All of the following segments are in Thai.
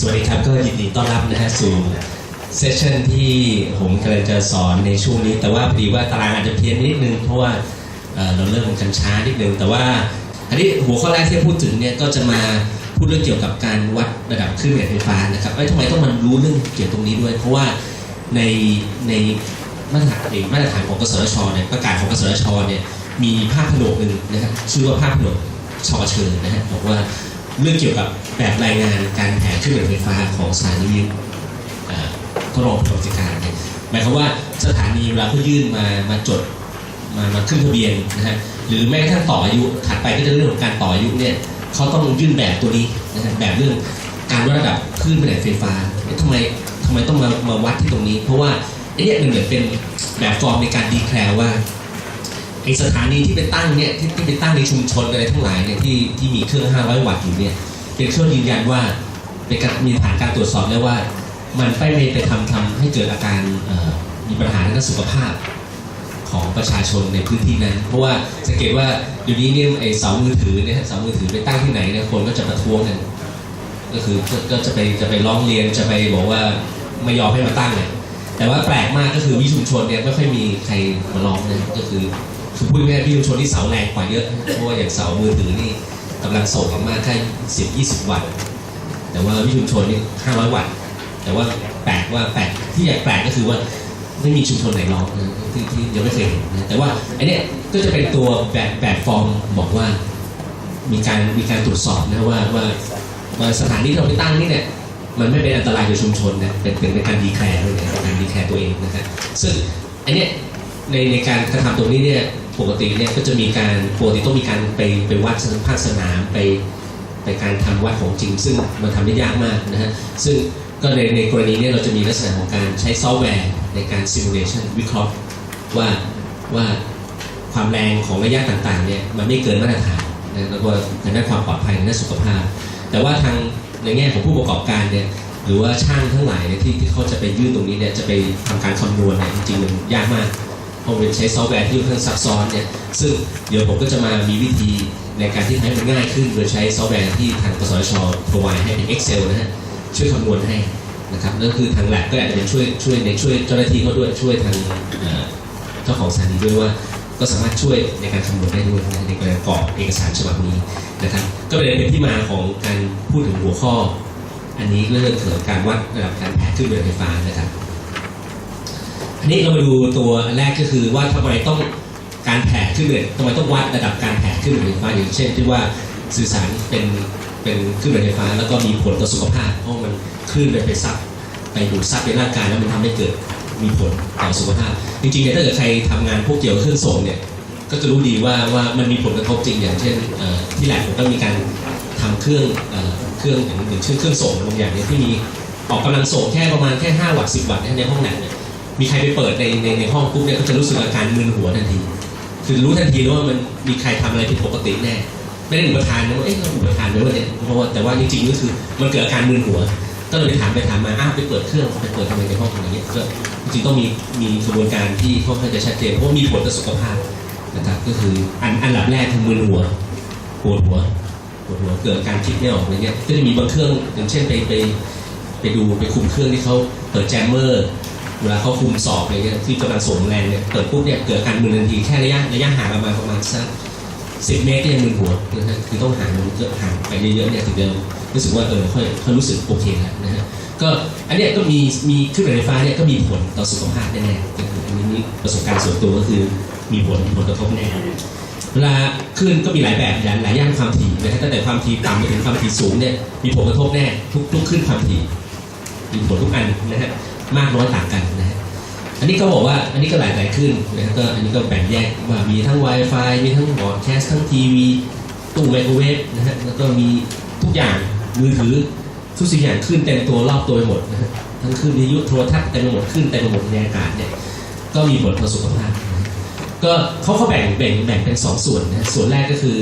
สวัสดีครับก็ยินดีต้อนรับนะฮะสู่เซสชันที่ผมกำลังจะสอนในช่วงนี้ แต่ว่าพอดีว่าตารางอาจจะเพี้ยนนิดนึง เพราะว่าเอ่อเราเริ่มกันช้านิดนึง แต่ว่าอันนี้หัวข้อแรกที่พูดถึงเนี่ยก็จะมาพูดเรื่องเกี่ยวกับการวัดระดับคลื่นแม่เหล็กไฟฟ้านะครับเอ้ทำไมต้องมารู้เรื่องเกี่ยวตรงนี้ด้วย เพราะว่าในในมาตรฐานเองมาตรฐานของกสทชเนี่ยประกาศของกสทชเนี่ยมีภาพผนวกหนึ่งนะครับชื่อว่าภาพผนวกชอเชิญนะฮะบอกว่า เรื่องเกี่ยวกับแบบรายงานการแผนคลื่นแม่เหล็กไฟฟ้าของสถานีวิทยุเอ่อดลองปฏิบัติการเนี่ยหมายความว่าสถานีเวลาเขายื่นมามาจดมามาขึ้นทะเบียนนะฮะหรือแม้กระทั่งต่ออายุถัดไปก็จะเรื่องของการต่ออายุเนี่ยเขาต้องยื่นแบบตัวนี้นะฮะแบบเรื่องการวัดระดับคลื่นแม่เหล็กไฟฟ้าทำไมทำไมต้องมามาวัดที่ตรงนี้ เพราะว่าไอ้เนี่ยมันเหมือนเป็นแบบฟอร์มในการดีแคลร์ว่า ไอสถานีที่ไปตั้งเนี่ยที่ที่ไปตั้งในชุมชนอะไรทั้งหลายเนี่ยที่ที่มีเครื่อง 500 วัตต์อยู่เนี่ยเป็นเครื่องยืนยันว่าเป็นการมีผ่านการตรวจสอบแล้วว่า มันไม่ไปไปทำทำให้เกิดอาการมีปัญหาทางด้านสุขภาพของประชาชนในพื้นที่นั้น เพราะว่าสังเกตว่าเดี๋ยวนี้เนี่ยไอเสามือถือเนี่ยเสามือถือไปตั้งที่ไหนเนี่ยคนก็จะประท้วงกันก็คือก็ก็จะไปจะไปร้องเรียนจะไปบอกว่าไม่ยอมให้มาตั้งเนี่ยแต่ว่าแปลกมากก็คือวิชุมชนเนี่ยไม่ค่อยมีใครมาร้องนะก็คือ คือพูดง่ายพี่ชุมชนที่เสาแรงกว่าเยอะเพราะว่าอย่างเสามือถือนี่กำลังส่งออกมาแค่สิบยี่สิบวัตต์แต่ว่าวิชุมชนนี่ห้าร้อยวัตต์แต่ว่าแปลกว่าแปลกที่อยากแปลกก็คือว่าไม่มีชุมชนไหนร้องที่ที่ยังไม่เคยเห็นนะแต่ว่าไอเนี้ยก็จะเป็นตัวแบบแบบฟอร์มบอกว่ามีการมีการตรวจสอบนะว่าว่าว่าสถานที่เราไปตั้งนี่เนี่ยมันไม่เป็นอันตรายกับชุมชนนะเป็นเป็นการดีแคร์ด้วยนะการดีแคร์ตัวเองนะครับซึ่งไอเนี้ยในในการกระทำตรงนี้เนี่ย ปกติเนี่ยก็จะมีการปกติต้องมีการไปไปวัดภาคสนามไปไปการทำวัดของจริง ซึ่งมันทำได้ยากมากนะฮะซึ่งก็ในในกรณีนี้เราจะมีลักษณะของการใช้ซอฟต์แวร์ในการ simulation วิเคราะห์ว่าว่าความแรงของระยะต่างๆเนี่ยมันไม่เกินมาตรฐานนะแล้วก็ทางด้านความปลอดภัยทางด้านสุขภาพ แต่ว่าทางในแง่ของผู้ประกอบการเนี่ยหรือว่าช่างทั้งหลายเนี่ยที่ที่เขาจะไปยื่นตรงนี้เนี่ยจะไปทำการคำนวณเนี่ยจริงๆมันยากมาก พราะเป็นใช้ซอฟต์แวร์ที่ค่อนข้างซับซ้อนเนี่ยซึ่งเดี๋ยวผมก็จะมามีวิธีในการที่ทำให้มันง่ายขึ้น โดยใช้ซอฟต์แวร์ที่ทางกสช provide ให้เป็น Excel นะฮะช่วยคำนวณให้นะครับนั่นคือทางแลบก็อาจจะเป็นช่วยช่วยในช่วยเจ้าหน้าที่เขาด้วยช่วยทางเจ้าของสถานีด้วยว่าก็สามารถช่วยในการคำนวณได้ด้วยในการกรอกเอกสารฉบับนี้นะครับก็เลยเป็นที่มาของการพูดถึงหัวข้อ อันนี้เรื่องเกี่ยวกับการวัดระดับการแผดขึ้นเรือไฟฟ้านะครับ นนี้เรามาดูตัวแรกก็คือว่าทำไมต้องการแผ่ขึ้นเลยทำไมต้องวัดระดับการแผ่ขึ้นไฟฟ้าอย่างเช่นที่ว่าสื่อสารเป็นเป็นขึ้นไฟฟ้า แล้วก็มีผลต่อสุขภาพเพราะมันคลื่นไปไปซับไปดูดซับในร่างกายแล้วมันทำให้เกิดมีผลต่อสุขภาพ จริงๆเนี่ยถ้าเกิดใครทำงานพวกเกี่ยวกับเครื่องส่งเนี่ยก็จะรู้ดีว่าว่ามันมีผลกระทบจริงอย่างเช่นที่แหลบผมก็มีการทำเครื่องเครื่องอย่างอย่างเช่นเครื่องส่งบางอย่างเนี่ยที่มีออกกำลังส่งแค่ประมาณแค่ 5 วัตต์10 วัตต์ในห้องแลบเนี่ย มีใครไปเปิดในในในห้องปุ๊บเนี่ยก็จะรู้สึกอาการมึนหัวทันที คือรู้ทันทีเลยว่ามันมีใครทำอะไรผิดปกติแน่ไม่ได้อุปทานนะว่าเอ๊ะเราอุปทานไหมวะเนี่ยเพราะว่าแต่ว่าจริงๆก็คือมันเกิดอาการมึนหัว ก็เลยไปถามไปถามมาอ้าวไปเปิดเครื่องไปเปิดทำไมในห้องอย่าเงี้ยก็จริงต้องมีมีกระบวนการที่ค่อนข้างจะชัดเจนเพราะว่ามีผลต่อสุขภาพนะครับก็คืออันอันดับแรกคือมึนหัวปวดหัวปวดหัวเกิดการคิดไม่ออกอะไรเงี้ยก็จะมีบางเครื่องอย่างเช่นไปไปไปดูไปคุมเครื่องที่เขาเปิดแจมเมอร์ เวลาเขาคุมสอบอะไรเงี้ยที่กำลังส่งแรงเนี่ยเปิดปุ๊บเนี่ยเกิดการมึนทันทีแค่ระยะระยะห่างประมาณประมาณสักสิบเมตรก็ยังมึนหัวนะฮะคือต้องห่างมันเยอะห่างไปเยอะๆเนี่ยถึงจะรู้สึกว่าเออค่อยค่อยรู้สึกโอเคแล้วนะฮะก็อันเนี้ยก็มีมีเครื่องไฟฟ้าเนี่ยก็มีผลต่อสุขภาพแน่ๆอันนี้นี่ประสบการณ์ส่วนตัวก็คือมีผลผลกระทบแน่เวลาคลื่นก็มีหลายแบบหลายหลายย่านความถี่นะฮะตั้งแต่ความถี่ต่ำไปถึงความถี่สูงเนี่ยมีผลกระทบแน่ทุกทุกขึ้นความถี่มีผลทุกอันนะฮะ มากน้อยต่างกันนะฮะอันนี้ก็บอกว่าอันนี้ก็หลายหลายขึ้นนะฮะก็อันนี้ก็แบ่งแยกว่ามีทั้ง Wi-Fi มีทั้งบอร์ดแคสทั้งทีวีตู้ไมโครเวฟนะฮะแล้วก็มีทุกอย่างมือถือทุกสิ่งอย่างขึ้นเต็มตัวรอบตัวไปหมดนะฮะทั้งขึ้นวิทยุโทรทัศน์เต็มไปหมดขึ้นเต็มไปหมดในอากาศเนี่ยก็มีผลต่อสุขภาพนะฮะก็เขาเขาแบ่งแบ่งแบ่งเป็นสองส่วนนะฮะส่วนแรกก็คือ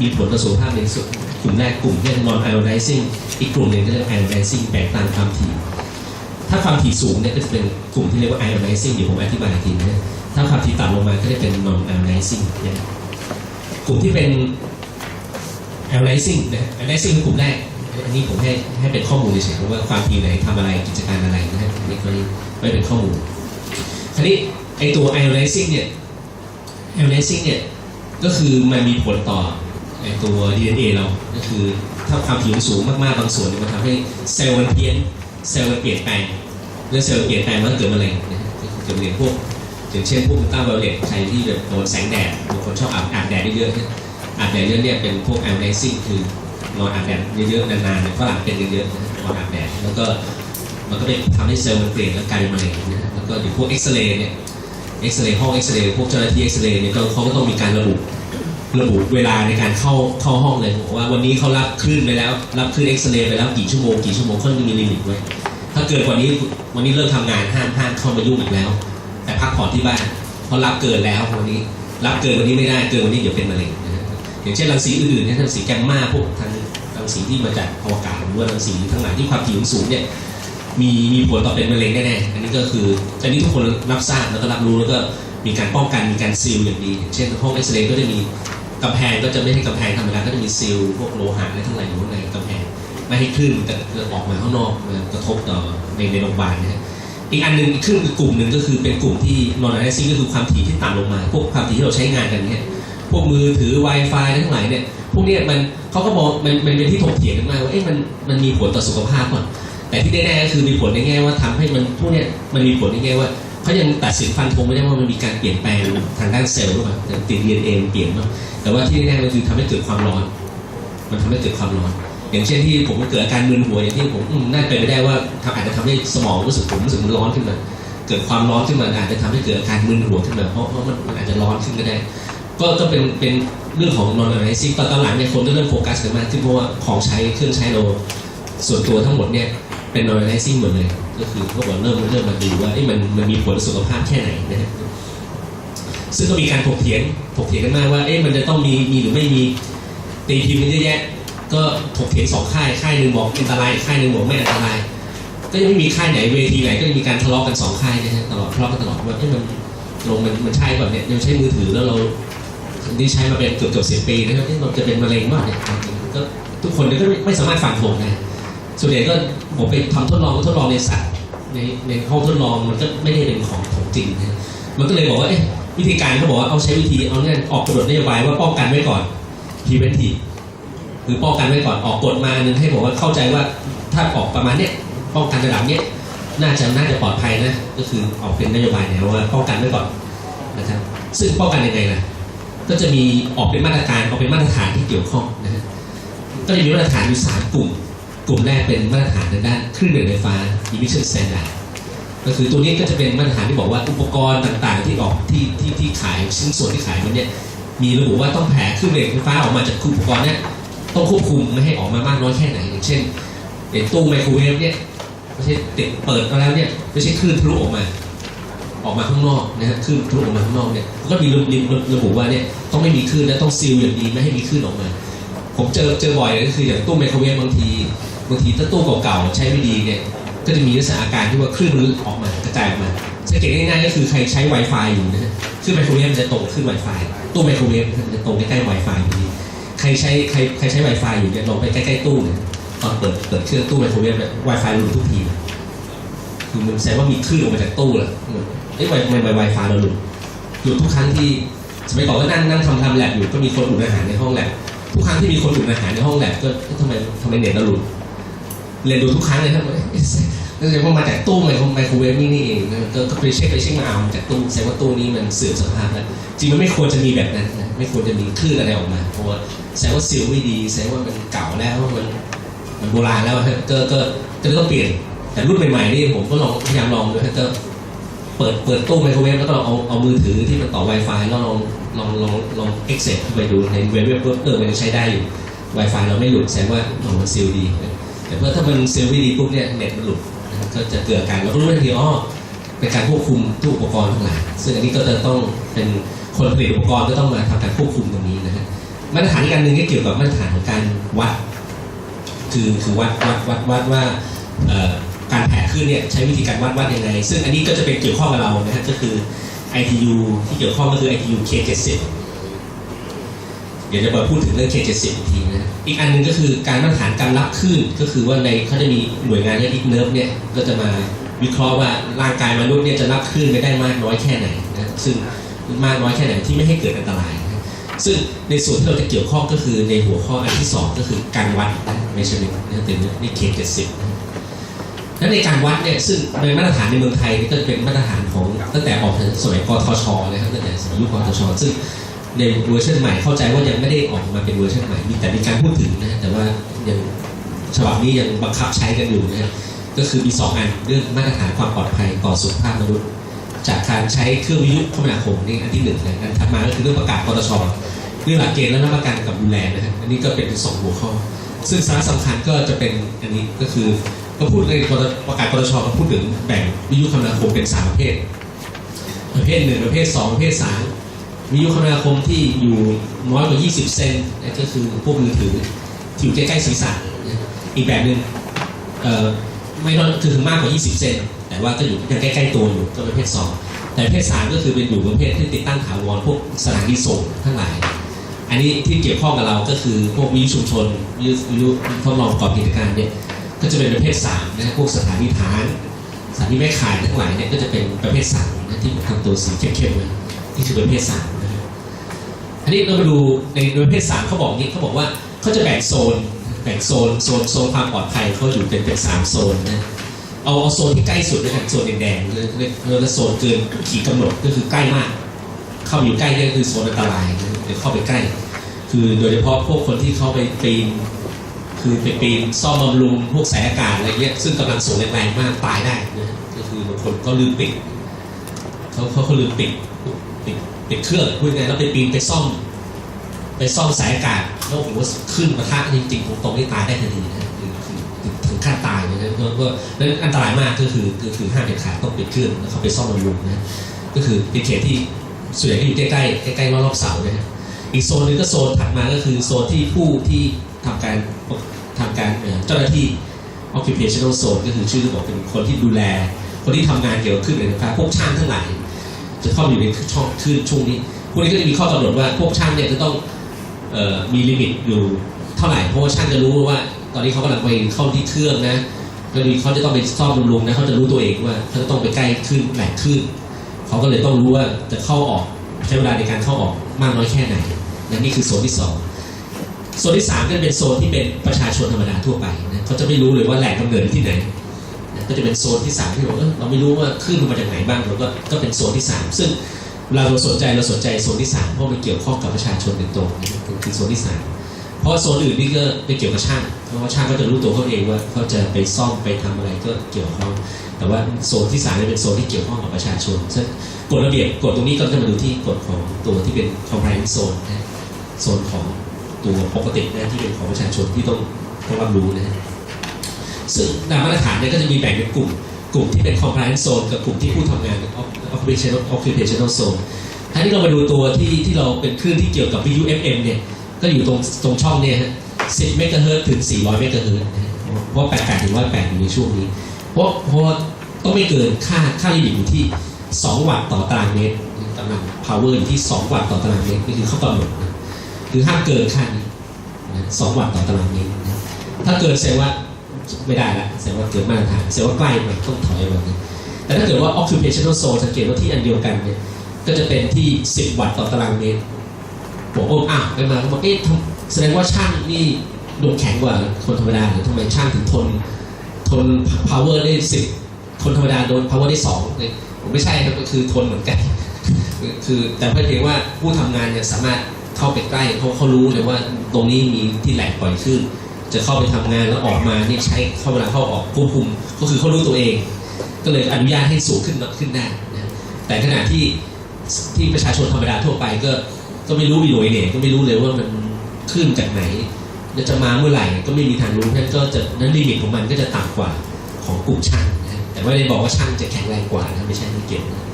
มีผลต่อสุขภาพในส่วนกลุ่มแรกกลุ่มที่ non ionizing อีกกลุ่มหนึ่งก็เรียก ionizing แบ่งตามความถี่ ถ้าความถี่สูงเนี่ยก็จะเป็นกลุ่มที่เรียกว่า ionizing เดี๋ยวผมอธิบายทีนะถ้าความถี่ต่ำลงมาก็จะเป็น non ionizing นะครับกลุ่มที่เป็น ionizing นะ ionizing คือกลุ่มแรก อันนี้ผมให้ให้เป็นข้อมูลเฉยๆว่าความถี่ไหนทำอะไรกิจการอะไรนะฮะอันนี้ก็ไม่เป็นข้อมูลคราวนี้ไอตัว ionizing เนี่ย ionizing เนี่ยก็คือมันมีผลต่อไอตัว DNA เรา ก็คือถ้าความถี่มันสูงมากๆบางส่วนมันทำให้เซลล์มันเพี้ยน เซลล์เปลี่ยนแปลงเมื่อเซลล์เปลี่ยนแปลงมันเกิดมะเร็งนะเกิดมะเร็งพวกอย่างเช่นพวกตราไวโอเลตใครที่แบบโดนแสงแดดบางคนชอบอาบอาบแดดเยอะๆเนอาบแดดเยอะเนี่ยเป็นพวก ionizing คือนอนอาบแดดเยอะๆนานๆเนี่ยฝรั่งเป็นเยอะๆนอนอาบแดดแล้วก็มันก็ไปทำให้เซลล์มันเปลี่ยนแล้วกลายเป็นมะเร็งนะแล้วก็อย่างพวกเอ็กซเรย์เนี่ยเอ็กซเรย์ห้องเอ็กซเรย์พวกเจ้าหน้าที่เอ็กซเรย์เนี่ยก็เขาก็ต้องมีการระบุระบุเวลาในการเข้าเข้าห้องเลยว่าวันนี้เขารับคลื่นไปแล้ว รับคลื่นเอ็กซเรย์ไปแล้วกี่ชั่วโมงกี่ชั่วโมงเขาจะมีลิมิตไว้ ถ้าเกิดกว่านี้วันนี้เลิกทำงานห้ามห้ามเข้ามายุ่งอีกแล้ว แต่พักผ่อนที่บ้านเพราะรับเกินแล้ววันนี้ รับเกินวันนี้ไม่ได้เกินวันนี้เดี๋ยวเป็นมะเร็งนะฮะอย่างเช่นรังสีอื่นๆเนี่ยรังสีแกมมาพวกทางรังสีที่มาจากอวกาศหรือว่ารังสีทั้งหลายที่ความถี่สูงเนี่ยมีมีผลต่อเป็นมะเร็งแน่ๆอันนี้ก็คืออันนี้ทุกคนรับทราบแล้วก็รับรู้แล้วก็มีการป้องกันมีการซีลอย่างดีอย่างเช่นห้องเอ็กซเรย์ก็จะมีกำแพงก็จะไม่ใช่กำแพงธรรมดาก็จะมีซีลพวกโลหะอะไรทั้งหลายอยู่ข้างใน ไม่ให้คลื่นกระออกมาข้างนอกมากระทบต่อในในโรงพยาบาลนะฮะอีกอันหนึ่งครึ่งคือกลุ่มหนึ่งก็คือเป็นกลุ่มที่นอนไอซิงก็คือความถี่ที่ต่ำลงมา พวกความถี่ที่เราใช้งานกันเนี่ยพวกมือถือ Wi-Fi ทั้งหลายเนี่ยพวกนี้มันเขาก็บอกมันมันเป็นที่ถกเถียงกันมากว่าเอ๊ะมันมันมีผลต่อสุขภาพก่อนแต่ที่แน่ๆก็คือมีผลในแง่ว่าทำให้มันพวกนี้มันมีผลในแง่ว่าเขายังตัดสินฟันธงไม่ได้ว่ามันมีการเปลี่ยนแปลงทางด้านเซลล์หรือเปล่าติดดีเอ็นเอเปลี่ยนมั้งแต่ว่าที่แน่ๆก็คือทำให้เกิดความร้อน มันทำให้เกิดความร้อน อย่างเช่นที่ผมเกิดอาการมึนหัวอย่างที่ผมน่าเป็นไปได้ว่าทำอาจจะทำให้สมองรู้สึกผมรู้สึกมันร้อนขึ้นมา เกิดความร้อนขึ้นมาอาจจะทำให้เกิดอาการมึนหัวขึ้นมาเพราะเพราะมันอาจจะร้อนขึ้นก็ได้ ก็ก็เป็นเป็นเรื่องของ non analysis ตอนตอหลังเนี่ยคนก็เริ่มโฟกัสกันมากขึ้นเพราะว่าของใช้เครื่องใช้เราส่วนตัวทั้งหมดเนี่ยเป็น non analysis หมดเลยก็คือเขาบอกเริ่มเริ่มมาดูว่าเอ้มันมันมีผลสุขภาพแค่ไหนนะฮะซึ่งก็มีการถกเถียงถกเถียงกันมากว่าเอ๊ะมันจะต้องมีมีหรือไม่มีตีพิมพ์กันเยอะแยะ ก็ถกเถียงสองค่ายค่ายหนึ่งบอกอันตรายค่ายหนึ่งบอกไม่อันตราย ก็ยังไม่มีค่ายไหนเวทีไหนก็ยังมีการทะเลาะกันสองค่ายนะฮะตลอดทะเลาะกันตลอดว่าเอ้ยมันลงมันมันใช่แบบเนี้ยยังใช้มือถือแล้วเรานี่ใช้มาเป็นเกือบเกือบสิบปีนะครับเอ้ยเราจะเป็นมะเร็งบ้างเนี่ยก็ทุกคนก็ไม่สามารถฟันธงนะส่วนใหญ่ก็ผมไปทำทดลองก็ทดลองในสัตว์ในในห้องทดลองมันก็ไม่ได้เป็นของของจริงนะมันก็เลยบอกว่าเอ๊ะวิธีการเขาบอกว่าเอาใช้วิธีเอาเนี่ยออกกฎนโยบายว่าป้องกันไว้ก่อน preventive คือป้องกันไว้ก่อนออกกฎมาหนึ่งให้บอกว่าเข้าใจว่าถ้าออกประมาณเนี้ยป้องกันระดับเนี้ยน่าจะน่าจะปลอดภัยนะ ก็คือออกเป็นนโยบายแนวว่าป้องกันไว้ก่อนนะครับ ซึ่งป้องกันยังไงล่ะก็จะมีออกเป็นมาตรการออกเป็นมาตรฐานที่เกี่ยวข้องนะฮะก็จะมีมาตรฐานอยู่สามกลุ่ม กลุ่มแรกเป็นมาตรฐานทางด้านคลื่นไฟฟ้า emission standard ก็คือตัวนี้ก็จะเป็นมาตรฐานที่บอกว่าอุปกรณ์ต่างๆ ที่ออกที่ที่ที่ขายชิ้นส่วนที่ขายมันเนี่ยมีระบุว่าต้องแผ่คลื่นไฟฟ้าออกมาจากอุปกรณ์เนี่ย ต้องควบคุมไม่ให้ออกมามากน้อยแค่ไหนอย่างเช่นอย่างตู้ไมโครเวฟเนี่ยไม่ใช่ติดเปิดมาแล้วเนี่ยไม่ใช่คลื่นทะลุออกมา ออกมาข้างนอกนะฮะคลื่นทะลุออกมาข้างนอกเนี่ยก็มีระบุระบุว่าเนี่ยต้องไม่มีคลื่นและต้องซีลอย่างดีไม่ให้มีคลื่นออกมา ผมเจอเจอบ่อยเลยก็คืออย่างตู้ไมโครเวฟบางทีบางทีถ้าตู้เก่าๆใช้ไม่ดีเนี่ยก็จะมีลักษณะอาการที่ว่าคลื่นมันออกมากระจายออกมาสังเกตง่ายๆก็คือใครใช้ Wi-Fi อยู่นะฮะคลื่นไมโครเวฟมันจะตรงกับคลื่น Wi-Fi ตู้ไมโครเวฟมันจะตรงใกล้ๆ Wi-Fi พอดี ใครใช้ใครใครใช้ Wi-Fi อยู่เนี่ยลองไปใกล้ๆตู้เนี่ยตอนเปิดเปิดเครื่องตู้ไมโครเวฟเนี่ย Wi-Fi หลุดทุกทีคือมันแสดงว่ามีคลื่นออกมาจากตู้แหละเอ้ยไวไวไวไฟเราหลุดหลุดทุกครั้งที่สมัยก่อนก็นั่งนั่งทำทำแลบอยู่ก็มีคนอุ่นอาหารในห้องแลบทุกครั้งที่มีคนอุ่นอาหารในห้องแลบก็ทำไมทำไมเน็ตเราหลุดเรียนดูทุกครั้งเลยครับเอ๊ะก็แสดงว่ามาจากตู้ไมโครไมโครเวฟนี่นี่เองก็ก็ไปเช็คไปเช็คมาเอามาจากตู้แสดงว่าตู้นี้มันเสื่อมสภาพแล้วจริงมันไม่ควรจะมีแบบนั้นนะ ไม่ควรจะมีคลื่นอะไรออกมาเพราะว่าแสดงว่าซีลไม่ดีแสดงว่ามันเก่าแล้วมันมันโบราณแล้วฮะก็ก็ก็ต้องเปลี่ยน แต่รุ่นใหม่ๆนี่ผมก็ลองพยายามลองดูฮะก็เปิดเปิดตู้ไมโครเวฟแล้วก็เอาเอามือถือที่มันต่อ Wi-Fi แล้วลองลองลองลองเอ็กเซปเข้าไปดูในเว็บเว็บเออมันยังใช้ได้อยู่ Wi-Fi เราไม่หลุดแสดงว่าขอ๋อมันซีลดี แต่เพื่อถ้ามันซีลไม่ดีปุ๊บเนี่ยเน็ตมันหลุดก็จะเกิดการเราก็รู้ทันทีอ๋อเป็นการควบคุมตู้อุปกรณ์ทั้งหลายซึ่งอันนี้ก็จะต้องเป็น คนผลิตอุปกรณ์ก็ต้องมาทำการควบคุมตรงนี้นะฮะมาตรฐานอีกการหนึ่งก็เกี่ยวกับมาตรฐานของการวัด คือคือวัดวัดวัดวัดว่าการแผ่ขึ้นเนี่ยใช้วิธีการวัดวัดยังไง ซึ่งอันนี้ก็จะเป็นเกี่ยวข้องกับเรานะฮะก็คือ ITU ที่เกี่ยวข้องก็คือ ITU K70 เดี๋ยวจะมาพูดถึงเรื่อง K70 อีกทีนะอีกอันหนึ่งก็คือการมาตรฐานการรับคลื่นก็คือว่าในเขาจะมีหน่วยงานเรียกอิกเนิร์ฟเนี่ยก็จะมาวิเคราะห์ว่าร่างกายมนุษย์เนี่ยจะรับคลื่นไปได้มากน้อยแค่ไหนนะซึ่ง มากน้อยแค่ไหนที่ไม่ให้เกิดอันตรายนะซึ่งในส่วนที่เราจะเกี่ยวข้องก็คือในหัวข้ออันที่สองก็คือการวัดเมชเนต์นะเป็นนี่เคเจ็ดสิบและในการวัดเนี่ยซึ่งในมาตรฐานในเมืองไทยนี่ก็เป็นมาตรฐานของตั้งแต่ออกสมัยกทชเลยครับตั้งแต่สมัยยุคกทช ซึ่งในเวอร์ชันใหม่เข้าใจว่ายังไม่ได้ออกมาเป็นเวอร์ชันใหม่มีแต่มีการพูดถึงนะแต่ว่ายังฉบับนี้ยังบังคับใช้กันอยู่นะก็คือมีสองอันเรื่องมาตรฐานความปลอดภัยต่อสุขภาพมนุษย์ จากการใช้เครื่องวิทยุคมนาคมนี่อันที่หนึ่งเลยอันถัดมาก็คือเรื่องประกาศกตชเรื่องหลักเกณฑ์และนวัตกรรมกับดูแลนะครับอันนี้ก็เป็นสองหัวข้อ ซึ่งสาระสำคัญก็จะเป็นอันนี้ก็คือก็พูดในประกาศกตชก็พูดถึงแบ่งวิทยุคมนาคมเป็นสามประเภท ประเภทหนึ่งประเภทสองประเภทสามวิทยุคมนาคมที่อยู่น้อยกว่า 20 เซนนะก็คือพวกมือถือที่อยู่ใกล้ๆศีรษะนอีกแบบหนึ่งไม่น้อยคือถึงมากกว่า 20 เซน แต่ว่าก็อยู่ยังใกล้ๆตัวอยู่ก็เประเภท2แต่ประเภท3ก็คือเป็นอยู่ประเภทที่ติดตั้งถาวรพวกสถานที่ส่งทั้งหลาย อันนี้ที่เกี่ยวข้องกับเราก็คือพวกวิชุมชนวิทยุวิทยุทดลองประกอบกิจการเนี่ยก็จะเป็นประเภท3นะพวกสถานที่ฐานสถานที่แม่ขายทั้งหลายเนี่ยก็จะเป็นประเภท3นะที่ทำตัวสีเข้มๆไว้นี่คือประเภท3นะอันนี้เรามาดูในประเภทสามเขาบอกนี้เขาบอกว่าเขาจะแบ่งโซนแบ่งโซนโซนโซนความปลอดภัยเขาอยู่เป็นเป็นสามโซนนะ เอาเอาโซนที่ใกล้สุดด้วยกันโซนแดงๆเลยเรียกเรียกว่าโซนเกินขีดกำหนดก็คือใกล้มาก เข้าอยู่ใกล้เนี่ยคือโซนอันตรายเดี๋ยวเข้าไปใกล้ คือโดยเฉพาะพวกคนที่เข้าไปปีนคือไปปีนซ่อมบำรุงพวกสายอากาศอะไรเงี้ยซึ่งกำลังส่งแรงๆมากตายได้นะก็คือบางคนก็ลืมปิดเขาเขาเขาลืมปิดปิดปิดเครื่องพูดง่ายๆแล้วไปปีนไปซ่อม ไปซ่อมสายอากาศแล้วผมว่าขึ้นมาท่าจริงๆตรงๆนี่ตายได้ทันทีนะ ถึงขั้นตายเลยนะก็นั้นอันตรายมากก็คือก็คือห้ามเด็ดขาดต้องปิดเครื่องแล้วเขาไปซ่อมบำรุงนะก็คือเป็นเขตที่ส่วนใหญ่ก็อยู่ใกล้ๆใกล้ๆรอบๆเสานะฮะอีกโซนหนึงก็โซนถัดมาก็คือโซนที่ผู้ที่ทำการทำการเอ่อเจ้าหน้าที่ occupational zone ก็คือชื่อบอกเป็นคนที่ดูแล คนที่ทำงานเกี่ยวกับเครื่องไฟฟ้าพวกช่างทั้งหลายจะเข้าอยู่ในช่องคือช่วงนี้พวกนี้ก็จะมีข้อกำหนดว่าพวกช่างเนี่ยจะต้องออมีลิมิตอยู่เท่าไหร่เพราะว่าช่างจะรู้ว่า ตอนนี้เขากำลังไปเข้าที่เครื่องนะก็มีเขาจะต้องไปซ่อมบำรุงนะเขาจะรู้ตัวเองว่าเขาจะต้องไปใกล้ขึ้นแหลกขึ้นเขาก็เลยต้องรู้ว่าจะเข้าออกใช้เวลาในการเข้าออกมากน้อยแค่ไหนนะนี่คือโซนที่สองโซนที่สามก็เป็นโซนที่เป็นประชาชนธรรมดาทั่วไปนะเขาจะไม่รู้เลยว่าแหล่งกำเนิดที่ไหนก็จะเป็นโซนที่สามที่บอกเออเราไม่รู้ว่าคลื่นมาจากไหนบ้างเราก็ก็เป็นโซนที่สามซึ่งเราสนใจเราสนใจโซนที่สามเพราะมันเกี่ยวข้องกับประชาชนโดยตรงนี่คือโซนที่สาม ราะว่าโซนอื่นนี่ก็ไปเกี่ยวกับช่างเพราะว่าช่างก็จะรู้ตัวเขาเองว่าเขาจะไปซ่อมไปทำอะไรก็เกี่ยวข้องแต่ว่าโซนที่สามเนี่ยเป็นโซนที่เกี่ยวข้องกับประชาชนซึ่งกฎระเบียบกฎตรงนี้ก็จะมาดูที่กฎของตัวที่เป็น compliance zone นะโซนของตัวปกตินะที่เป็นของประชาชนที่ต้องต้องรับรู้นะฮะซึ่งตามมาตรฐานเนี่ยก็จะมีแบ่งเป็นกลุ่ม กลุ่มที่เป็น compliance zone กับกลุ่มที่ผู้ทำงานเป็น occupational occupational zone ถ้าที่เรามาดูตัวที่ที่เราเป็นคลื่นที่เกี่ยวกับ VU FM เนี่ย ก็อยู่ตรงตรงช่องเนี่ยฮะ10เมกะเฮิรตซ์ถึง400เมกะเฮิร์เพราะว่า88ถึง108อยู่ในช่วงนี้ เพราะเพราะว่าต้องไม่เกินค่าค่าลิมิตอยู่ที่2วัตต์ต่อตารางเมตรกำลัง power อยู่ที่2วัตต์ต่อตารางเมตรนี่คือเขากำหนดนะคือห้ามเกินค่านี้นะ2วัตต์ต่อตารางเมตรถ้าเกินแสดงว่าไม่ได้ละแสดงว่าเกินมาตรฐานแสดงว่าใกล้ไปต้องถอยแบบนี้แต่ถ้าเกิดว่า occupational zone สังเกตว่าที่อันเดียวกันเนี่ยก็จะเป็นที่ 10 วัตต์ต่อตารางเมตร บอกโอ้อ้าวไปมาเขาบอกเอ๊ะแสดงว่าช่างนี่ดวงแข็งกว่าคนธรรมดาหรือทำไมช่างถึงทนทน power ได้10คนธรรมดาโดน power ได้2เนี่ยผมไม่ใช่ครับก็คือทนเหมือนกันคือแต่เพื่อเพียงว่าผู้ทำงานเนี่ยสามารถเข้าไปใกล้เพราเขารู้เลยว่าตรงนี้มีที่แหลกปล่อยขึ้น จะเข้าไปทำงานแล้วออกมาเนี่ยใช้เข้าเวลาเข้าออกควบคุม ก็คือเขารู้ตัวเอง ก็เลยอนุญาตให้สูงขึ้นขึ้นได้แต่ขณะที่ที่ประชาชนธรรมดาทั่วไปก็ ก็ไม่รู้มีหน่วยเนี่ยก็ไม่รู้เลยว่ามันขึ้นจากไหนแล้วจะมาเมื่อไหร่ก็ไม่มีทางรู้นั่นก็จะนั้นลิมิตของมันก็จะต่ำกว่าของกลุ่มช่างนะแต่ไม่ได้บอกว่าช่างจะแข็งแรงกว่านะไม่ใช่ไม่เกี่ยวนะ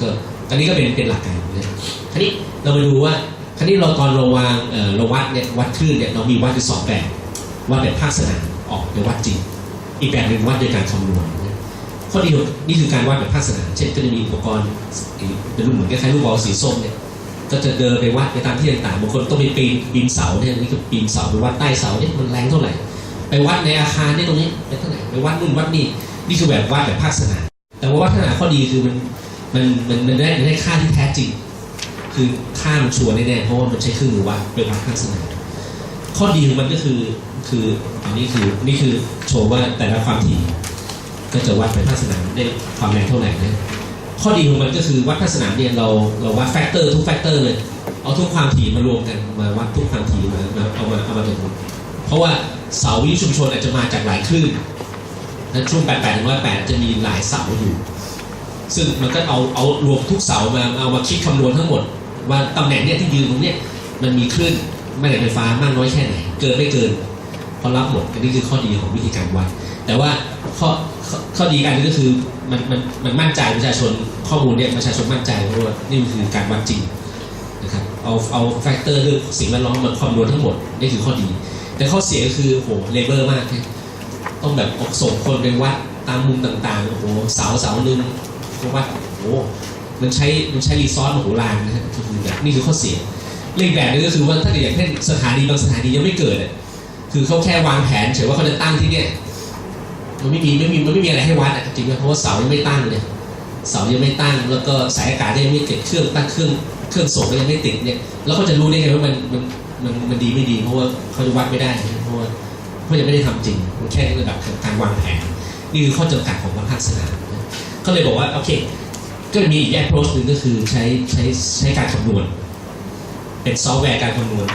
ก็อันนี้ก็เป็นเป็นหลักการนะคราวนี้เรามาดูว่าคราวนี้เราตอนเราวางเอ่อราวัดเนี่ยวัดคลื่นเนี่ยเรามีวัดอยู่สองแบบวัดแบบภาคสนามออกไปวัดจริง อีกแบบหนึ่งวัดโดยการคำนวณนะข้อดีของนี่คือการวัดแบบภาคสนามเช่นก็จะมีอุปกรณ์เป็นรูปเหมือนคล้ายๆลูกบอลสีส้มเนี่ย ก็จะเดินไปวัดไปตามที่ต่างๆบางคนต้องไปปีนปีนเสาเนี่ยนี่ก็ปีนเสาไปวัดใต้เสาเนี่ยมันแรงเท่าไหร่ ไปวัดในอาคารเนี่ยตรงนี้ไปเท่าไหร่ไปวัดนู่นวัดนี่นี่คือแบบวัดแบบภาคสนามแต่ว่าวัดขนาดข้อดีคือมันมันมันมันได้มันได้ค่าที่แท้จริง คือค่ามันชัวร์แน่ๆเพราะว่ามันใช้เครื่องมือวัดเป็นวัดภาคสนามข้อดีของมันก็คือคืออันนี้คือนี่คือโชว์ว่าแต่ละความถี่ก็จะวัดไปภาคสนามได้ความแรงเท่าไหร่นะ ข้อดีของมันก็คือวัดภาคสนามเนี่ยเราเราวัดแฟกเตอร์ทุกแฟกเตอร์เลย เอาทุกความถี่มารวมกันมาวัดทุกความถี่มาเอามาเอามาเป็นเพราะว่าเสาวิทยุชุมชนอาจจะมาจากหลายคลื่นและช่วง 88ถึง108 จะมีหลายเสาอยู่ ซึ่งมันก็เอาเอารวมทุกเสามาเอามาคิดคำนวณทั้งหมด ว่าตำแหน่งเนี่ยที่ยืนตรงเนี้ยมันมีคลื่นแม่เหล็กไฟฟ้ามากน้อยแค่ไหน เกินไม่เกินเพราะรับหมดอันนี้คือข้อดีของวิธีการวัด แต่ว่าข้อข้อดีอันนึงก็คือมันมันมันมั่นใจประชาชนข้อมูลเนี่ยประชาชนมั่นใจเพราะว่านี่มันคือการวัดจริงนะครับเอาเอาแฟกเตอร์เรื่องสิ่งแวดล้อมมาคำนวณทั้งหมดนี่คือข้อดี แต่ข้อเสียก็คือโหเลเบอร์มากนะต้องแบบออกส่งคนไปวัดตามมุมต่างๆโอ้โหเสาเสาหนึ่งก็วัดโอ้โหมันใช้มันใช้รีซอสมโหฬารนะฮะคือแบบนี่คือข้อเสียเรื่องแบบนึงก็คือว่าถ้าอย่างเช่นสถานีบางสถานียังไม่เกิดคือเขาแค่วางแผนเฉยว่าเขาจะตั้งที่เนี่ย มันไม่มีไม่มีมันไม่มีอะไรให้วัดอะจริงๆนะเพราะว่าเสายังไม่ตั้งเลยเสายังไม่ตั้ง แล้วก็สายอากาศยังไม่ติดเครื่องตั้งเครื่องเครื่องส่งก็ยังไม่ติดเนี่ยแล้วเขาจะรู้ได้ไงว่ามันมันมันมันดีไม่ดี เพราะว่าเขาจะวัดไม่ได้เพราะว่าเพราะยังไม่ได้ทำจริงมันแค่ระดับการวางแผนนี่คือข้อจำกัดของวัดภาคสนามก็เลยบอกว่าโอเค ก็มีอีก approach หนึ่งก็คือใช้ใช้ใช้การคำนวณ เป็นซอฟต์แวร์การคำนวณ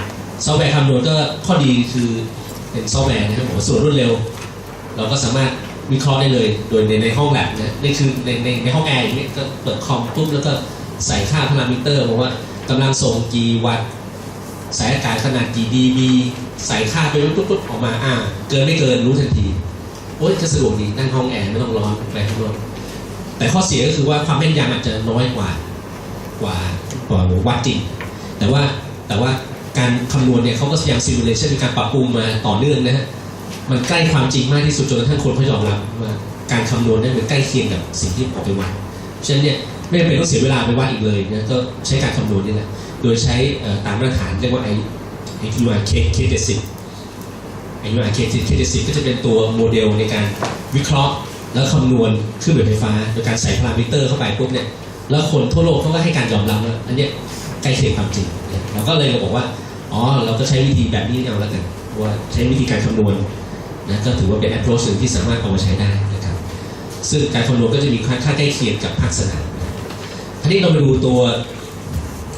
ซอฟต์แวร์คำนวณก็ข้อดีคือเป็นซอฟต์แวร์นะครับผมส่วนรวดเร็ว เราก็สามารถวิเคราะห์ได้เลย โดยในในห้องแลบนะนี่คือในในในห้องแอร์อย่างนี้ก็เปิดคอมปุ๊บแล้วก็ใส่ค่าพารามิเตอร์บอกว่ากำลังส่งกี่วัตต์สายอากาศขนาดกี่ dB ใส่ค่าไปปุ๊บปุ๊บออกมาอ่า เกินไม่เกินรู้ทันทีโอ้ยจะสะดวกดีนั่งห้องแอร์ไม่ต้องร้อนไปข้างนอกแต่ข้อเสียก็คือว่าความแม่นยำอาจจะน้อยกว่า กว่ากว่าวัดจริงแต่ว่าแต่ว่าการคำนวณเนี่ยเขาก็พยายามซิมูเลชันมีการปรับปรุงมาต่อเนื่องนะฮะ มันใกล้ความจริงมากที่สุดจนกระทั่งคนเขายอมรับว่าการคำนวณนี่มันใกล้เคียงกับสิ่งที่ออกไปวัดฉะนั้นเนี่ยไม่จำเป็นต้องเสียเวลาไปวัดอีกเลยนะก็ใช้การคำนวณนี่แหละโดยใช้ตามมาตรฐานเรียกว่า I IUR K K70 IUR K K70 ก็จะเป็นตัวโมเดลในการวิเคราะห์แล้วคำนวณคลื่นไฟฟ้าโดยการใส่พารามิเตอร์เข้าไปปุ๊บเนี่ยแล้วคนทั่วโลกเขาก็ให้การยอมรับว่าอันเนี้ยใกล้เคียงความจริงเนี่ยเราก็เลยบอกว่าอ๋อเราก็ใช้วิธีแบบนี้เอาแล้วกันว่าใช้วิธีการคำนวณ นะก็ถือว่าเป็น approach หนึ่งที่สามารถเอามาใช้ได้นะครับซึ่งการคำนวณก็จะมีค่าใกล้เคียงกับภาคสนามทีนี้เรามาดูตัว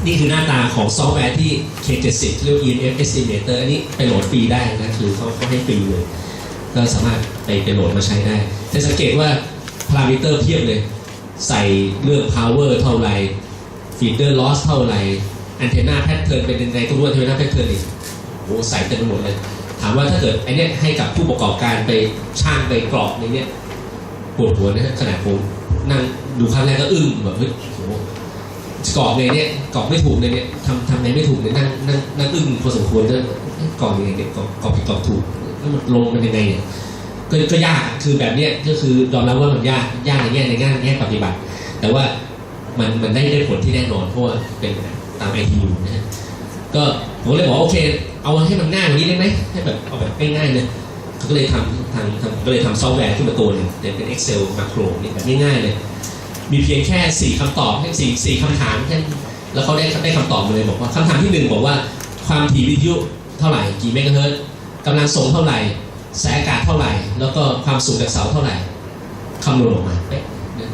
นี่คือหน้าตาของซอฟต์แวร์ที่ K70 เรียกว่า EMF Estimator อันนี้ไปโหลดฟรีได้นะคือเขาเขาให้ฟรีเลยก็สามารถไปไปโหลดมาใช้ได้แต่สังเกตว่าพารามิเตอร์เพียบเลย ใส่เรื่อง power เท่าไหร่ feeder loss เท่าไหร่ antenna pattern เป็นยังไงตัวรู้ antenna pattern อีกโอ้ใส่เต็มไปหมดเลย ถามว่าถ้าเกิดไอเนี้ยให้กับผู้ประกอบการไปช่างไปกรอกในเนี้ยปวดหัวนะขนาดผมนั่งดูครั้งแรกก็อึ้งแบบเฮ้ยโหกรอกในเนี้ยกรอกไม่ถูกในเนี้ยทำทำในไม่ถูกเนี่ยนั่งนั่งนั่งอึ้งพอสมควรด้วยกรอกยังไงเนี่ยกรอกกรอกผิดกรอกถูกแล้วมันลงมันยังไงเนี่ยก็ก็ยากคือแบบเนี้ยก็คือยอมรับว่ามันยากยากในแง่ในแง่ในแง่ปฏิบัติ แต่ว่ามันมันได้ได้ผลที่แน่นอนเพราะว่าเป็นตามไอทีอยูนะฮะ ก็ผมเลยบอกโอเค เอาให้มันง่ายกว่านี้ได้ไหมให้แบบเอาแบบง่ายๆเลยเขาก็เลยทำทางทำก็เลยทำซอฟต์แวร์ขึ้นมาตัวนึ่งเป็น Excel Macro นี่แบบง่ายๆเลย มีเพียงแค่ 4คำตอบแค่สี่สี่คำถามแค่แล้วเขาได้ได้คำตอบมาเลยบอกว่าคำถามที่หนึ่งบอกว่าความถี่วิทยุเท่าไหร่กี่เมกะเฮิรตซ์กำลังส่งเท่าไหร่สายอากาศเท่าไหร่ แล้วก็ความสูงจากเสาเท่าไหร่คำนวณออกมาเป๊ะ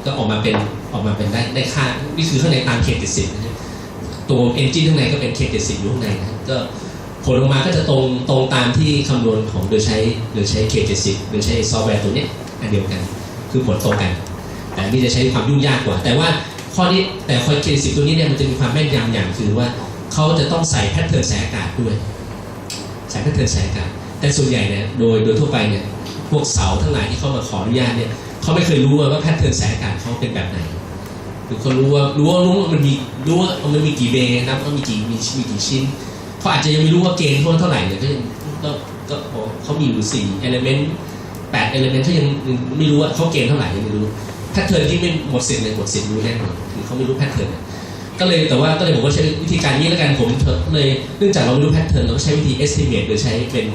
ก็ออกมาเป็นออกมาเป็นได้ได้ค่านี่คือข้างในตามเขตติดสิบนะ ตัวเอนจินข้างในก็เป็น K70 อยู่ข้างในนะก็ผลออกมาก็จะตรงตรงตามที่คำนวณของโดยใช้โดยใช้ K70 โดยใช้ซอฟต์แวร์ตัวเนี้ยอันเดียวกัน คือผลตรงกัน แต่นี่จะใช้ความยุ่งยากกว่า แต่ว่าข้อนี้แต่คอย K70 ตัวนี้เนี่ยมันจะมีความแม่นยำอย่างคือว่าเขาจะต้องใส่แพทเทิร์นแสายอากาศด้วยใส่แพทเทิร์นแสายอากาศแต่ส่วนใหญ่เนี่ยโดยโดยทั่วไปเนี่ยพวกเสาทั้งหลายที่เข้ามาขออนุญาตเนี่ยเขาไม่เคยรู้ว่าแพทเทิร์นแสายอากาศเขาเป็นแบบไหน คือเขารู้ว่ารู้ว่ารู้ว่ามันมีรู้ว่ามันมีกี่เบย์นะว่ามีกี่มีมีกี่ชิ้นเขาอาจจะยังไม่รู้ว่าเกณฑ์เขาเท่าไหร่เนี่ยก็ยังก็ก็โอ้เขามีอยู่สี่เอลเมนต์แปดเอลเมนต์เขายังไม่รู้ว่าเขาเกณฑ์เท่าไหร่ยังไม่รู้แพทเทิร์นที่ไม่หมดสิทธิ์เลยหมดสิทธิ์รู้แน่นอนคือเขาไม่รู้แพทเทิร์นก็เลยแต่ว่าก็เลยผมก็ใช้วิธีการนี้แล้วกันผมเลยเนื่องจากเราไม่รู้แพทเทิร์นเราก็ใช้วิธี estimate โดยใช้เป็น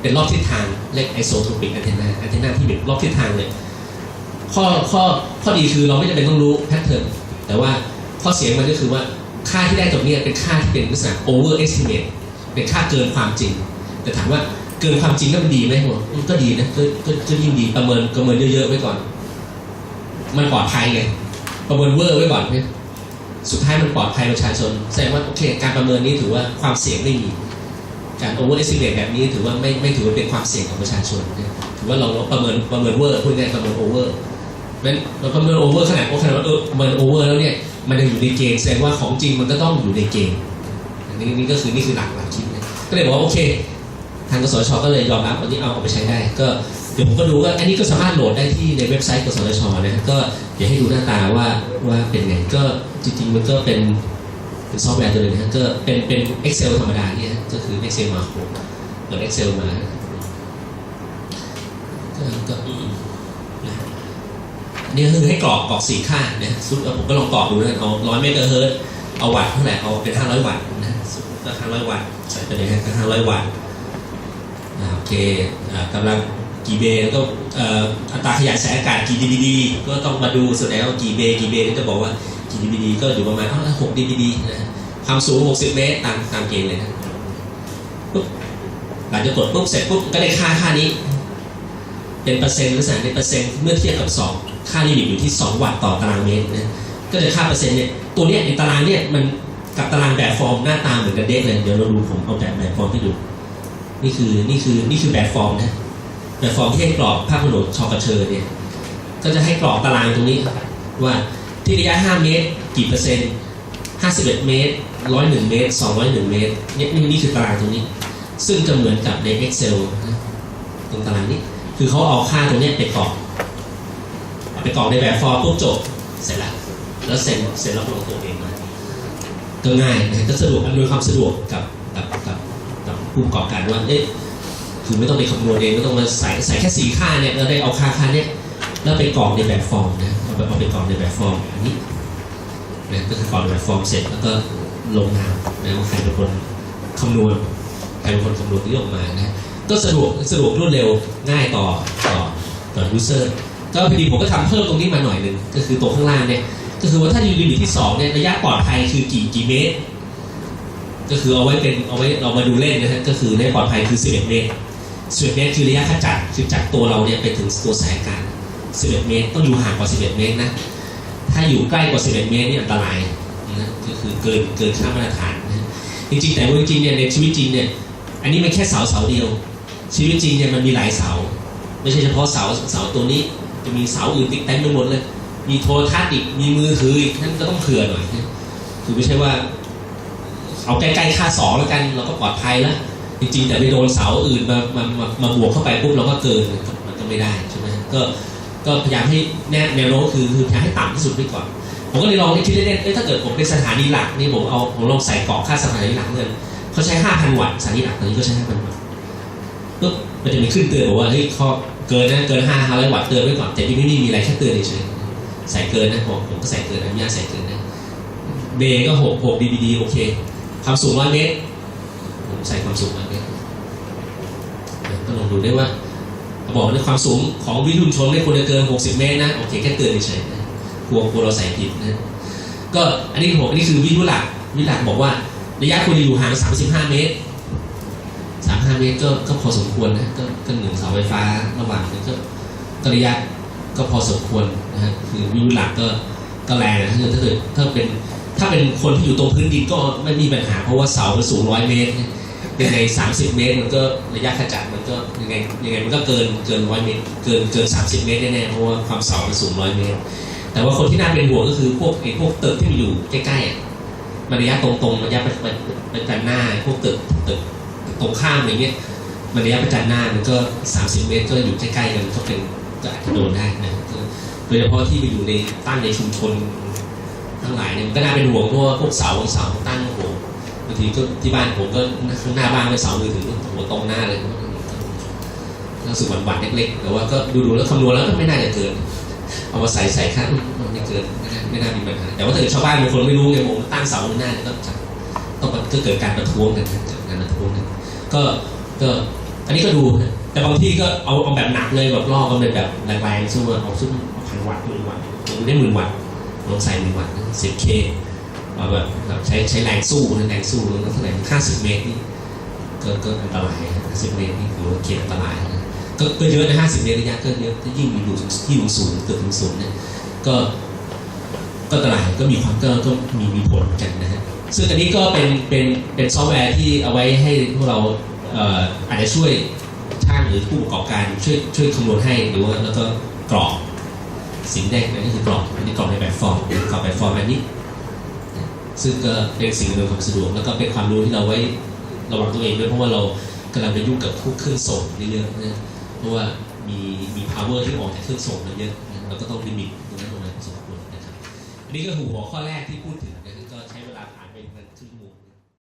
เป็นรอบทิศทางเรียก isotropic antenna antenna ที่เป็นรอบทิศทางเลยข้อข้อข้อดีคือเราไม่จำเป็นต้องรู้แพทเทิร์น แต่ว่าข้อเสียมันก็คือว่าค่าที่ได้ตรงเนี้ยเป็นค่าที่เป็นลักษณะ over estimate เป็นค่าเกินความจริง แต่ถามว่าเกินความจริงก็มันดีไหมผมก็ดีนะก็ก็ก็ยิ่งดีประเมินประเมินเยอะๆไว้ก่อน มันปลอดภัยไงประเมินเวอร์ไว้ก่อนเนี่ยสุดท้ายมันปลอดภัยประชาชนแสดงว่าโอเคการประเมินนี้ถือว่าความเสี่ยงไม่มีการ over estimate แบบนี้ถือว่าไม่ไม่ถือว่าเป็นความเสี่ยงของประชาชนถือว่าเราประเมินประเมินเวอร์พูดง่ายประเมิน over นั้นเราประเมิน over ขนาดโอขนาดว่าเออประเมิน over แล้วเนี่ยมันยังอยู่ในเกณฑ์แสดงว่าของจริงมันก็ต้องอยู่ในเกณฑ์อันนี้นี่ก็คือนี่คือหลักหลักคิดนะก็เลยบอกว่าโอเค ทางกสชก็เลยยอมรับวันนี้เอาเอาไปใช้ได้ ก็เดี๋ยวผมก็ดูว่าอันนี้ก็สามารถโหลดได้ที่ในเว็บไซต์กสทชนะก็เดี๋ยวให้ดูหน้าตาว่าว่าเป็นไงก็จริงๆมันก็เป็นเป็นซอฟต์แวร์ตัวนึงนะก็เป็นเป็น Excel ธรรมดาเนี่ยก็คือ Excel มาโคเปิด Excel มาก็ก็อืมนะอั นี่คือให้กรอกกรอกสี่ค่านะสุดผมก็ลองกรอกดูนะเอาร้อยเมกะเฮิรตซ์เอาวัตต์เท่าไหร่เอาเป็นห้าร้อยวัตต์นะสุดก็ห้าร้อยวัตต์ใส่ไปเลยฮะห้าร้อยวัตต์โอเคกำลังกี่เบแล้วก็อัตราขยายสายอากาศกี่ dBd ก็ต้องมาดูแสดงว่ากี่เบกี่เบก็จะบอกว่ากี่ dBd ก็อยู่ประมาณอ้าวหก dBd นะความสูง 60 เมตรตามตามเกณฑ์เลยนะปุ๊บหลังจากกดปุ๊บเสร็จปุ๊บก็ได้ค่าค่านี้ เป็นเปอร์เซ็นต์ลักษณะในเปอร์เซ็นต์เมื่อเทียบกับ 2 ค่าลิมิตอยู่ที่ 2 วัตต์ต่อตารางเมตรนะก็จะค่าเปอร์เซ็นต์เนี่ยตัวเนี้ยในตารางเนี่ยมันกับตารางแบบฟอร์มหน้าตาเหมือนกันเด็กเลยเดี๋ยวเราดูผมเอาแบบแบบฟอร์มให้ดูนี่คือนี่คือนี่คือแบบฟอร์มนะแบบฟอร์มที่ให้กรอกภาพถนนชอกระเชอเนี่ยก็จะให้กรอกตารางตรงนี้ว่าที่ระยะ 5 เมตร กี่เปอร์เซ็นต์ 51 เมตร 101 เมตร 201 เมตรเนี่ยนี่นี่คือตารางตรงนี้ ซึ่งจะเหมือนกับใน Excel นะตรงตารางนี้ คือเขาเอาค่าตรงนี้ไปกรอก ไปกรอกในแบบฟอร์มปุ๊บจบเสร็จแล้วแล้วเซ็นเซ็นรับรองตัวเองมาก็ง่ายนะก็สะดวกอำนวยความสะดวกกับกับกับกับผู้ประกอบการว่าเอ๊ะคือไม่ต้องไปคำนวณเองไม่ต้องมาใส่ใส่แค่สี่ค่าเนี่ยเราได้เอาค่าค่าเนี่ยแล้วไปกรอกในแบบฟอร์มนะเอาไปเอาไปกรอกในแบบฟอร์มอันนี้นะก็คือกรอกในแบบฟอร์มเสร็จแล้วก็ลงนามนะว่าใครเป็นคนคำนวณใครเป็นคนคำนวณที่ออกมานะก็สะดวกสะดวกรวดเร็วง่ายต่อต่อต่อยูเซอร์ ก็พอดีผมก็ทำเพิ่มตรงนี้มาหน่อยหนึ่งก็คือตัวข้างล่างเนี่ย ก็คือว่าถ้าอยู่ลิมิตที่สองเนี่ยระยะปลอดภัยคือกี่กี่เมตร ก็คือเอาไว้เป็นเอาไว้เรามาดูเล่นนะฮะก็คือในปลอดภัยคือ 11 เมตร11เมตรคือระยะขจัดคือจากตัวเราเนี่ยไปถึงตัวสายอากาศ11 เมตร ต้องอยู่ห่างกว่า 11 เมตรนะถ้าอยู่ใกล้กว่า 11 เมตรนี่อันตรายนะก็คือเกินเกินค่ามาตรฐานนะจริงๆแต่ว่าจริงเนี่ยในชีวิตจริงเนี่ยอันนี้มันแค่เสาเสาเดียว ชีวิตจริงเนี่ยมันมีหลายเสา ไม่ใช่เฉพาะเสาเสาตัวนี้ จะมีเสาอื่นติดเต็มไปหมดเลย มีโทรทัศน์อีก มีมือถืออีกนั่นก็ต้องเผื่อหน่อยคือไม่ใช่ว่า เอาใกล้ๆค่าสองแล้วกัน เราก็ปลอดภัยแล้วจริงๆ แต่ไปโดนเสาอื่นมามามามาบวกเข้าไปปุ๊บเราก็เกินมันก็ไม่ได้ใช่ไหมก็ก็พยายามให้แนวแนวโน้มคือคือพยายามให้ต่ำที่สุดไว้ก่อนผมก็เลยลองคิดเล่นๆเอ้ยถ้าเกิดผมเป็นสถานีหลักนี่ผมเอาผมลองใส่กรอบค่าสถานีหลักเงินเขาใช้ 5,000 วัตต์สถานีหลักตอนนี้ก็ใช้ 5,000 วัตต์ปุ๊บมันจะมีขึ้นเตือนบอกว่าเฮ้ยข้อ เกินนะเกิน5 500วัตต์เตือนไว้ก่อนแต่ที่ไม่มีมีอะไรแค่เตือนเฉยๆใส่เกินนะผมผมก็ใส่เกินอนุญาตใส่เกินนะเบก็6 6 dBd โอเคความสูงร้อยเมตรผมใส่ความสูงร้อยเมตรก็ลองดูได้ว่าบอกในความสูงของวิทุนชนไม่ควรจะเกิน 60 เมตรนะโอเคแค่เตือนเฉยๆนะกลัวกลัวเราใส่ผิดนะก็อันนี้ผมอันนี้คือวิทุหลักวิหลักบอกว่าระยะควรจะอยู่ห่าง 35 เมตร เมตรก็ก็พอสมควรนะก็ก็หนึ่งเสาไฟฟ้าระหว่างกันก็ก็ระยะก็พอสมควรนะฮะคือวิทุหลักก็ก็แรงนะถ้าเกิดถ้าเกิดถ้าเป็นถ้าเป็นคนที่อยู่ตรงพื้นดินก็ไม่มีปัญหาเพราะว่าเสามันสูงร้อยเมตรเนี่ยยังไงสามสิบเมตรมันก็ระยะขจัดมันก็ยังไงยังไงมันก็เกินเกินร้อยเมตรเกินเกินสามสิบเมตรแน่ๆเพราะว่าความเสามันสูงร้อยเมตร แต่ว่าคนที่น่าเป็นห่วงก็คือพวกไอ้พวกตึกที่มันอยู่ใกล้ๆอะมันระยะตรงๆระยะประประประจันหน้าพวกตึกตึก ตรงข้ามอะไรเงี้ยมันระยะประจันหน้ามันก็สามสิบเมตรก็อยู่ใกล้ๆกันก็เป็นก็อาจจะโดนได้นะโดยเฉพาะที่ไปอยู่ในตั้งในชุมชนทั้งหลายเนี่ยมันก็น่าเป็นห่วงเพราะว่าพวกเสาเสาตั้งโอ้โหบางทีก็ที่บ้านผมก็ข้างหน้าบ้านเป็นเสามือถือหัวตรงหน้าเลยรู้สึกหวั่นๆเล็กๆแต่ว่าก็ดูๆแล้วคำนวณแล้วก็ไม่น่าจะเกินเอามาใส่ใส่ค่ามันไม่เกินไม่น่าไม่น่ามีปัญหาแต่ว่าถ้าเกิดชาวบ้านบางคนไม่รู้ไงผมตั้งเสาหน้าเนี่ยต้องจับต้องก็เกิดการประท้วงกันเกิดการประท้วงกัน ก็ก็อันนี้ก็ดูนะแต่บางที่ก็เอาเอาแบบหนักเลยแบบล่อกันเป็นแบบแรงๆสู้ว่าเอาซุ้มพันวัตต์หมื่นวัตต์ได้หมื่นวัตต์ลองใส่หมื่นวัตต์สิบเคเอาแบบแบบใช้ใช้แรงสู้นะแรงสู้แล้วเท่าไหร่ห้าสิบเมตรนี่ก็ก็อันตรายห้าสิบเมตรนี่ถือว่าเขตอันตรายก็ก็เยอะนะห้าสิบเมตรระยะก็เยอะถ้ายิ่งมีอยู่ที่อยู่สูงเกือบถึงศูนย์เนี่ยก็ก็อันตรายก็มีความก็ก็มีมีผลกันนะฮะ ซึ่งอันนี้ก็เป็นเป็นเป็นซอฟต์แวร์ที่เอาไว้ให้พวกเราเอออาจจะช่วยช่างหรือผู้ประกอบการช่วยช่วยคำนวณให้หรือว่าแล้วก็กรอกสิ่งแรกนั่นก็คือกรอกอันนี้กรอกในแบบฟอร์มกรอกแบบฟอร์มอันนี้ ซึ่งก็เป็นสิ่งอำนวยความสะดวกแล้วก็เป็นความรู้ที่เราไว้ระวังตัวเองด้วยเพราะว่าเรากำลังไปยุ่งกับพวกเครื่องส่งเยอะๆนะเพราะว่ามีมี power ที่ออกจากเครื่องส่งเยอะเราก็ต้องลิมิตตรงนั้นลงมาพอสมควรนะครับอันนี้ก็หัวข้อแรกที่พูดถึง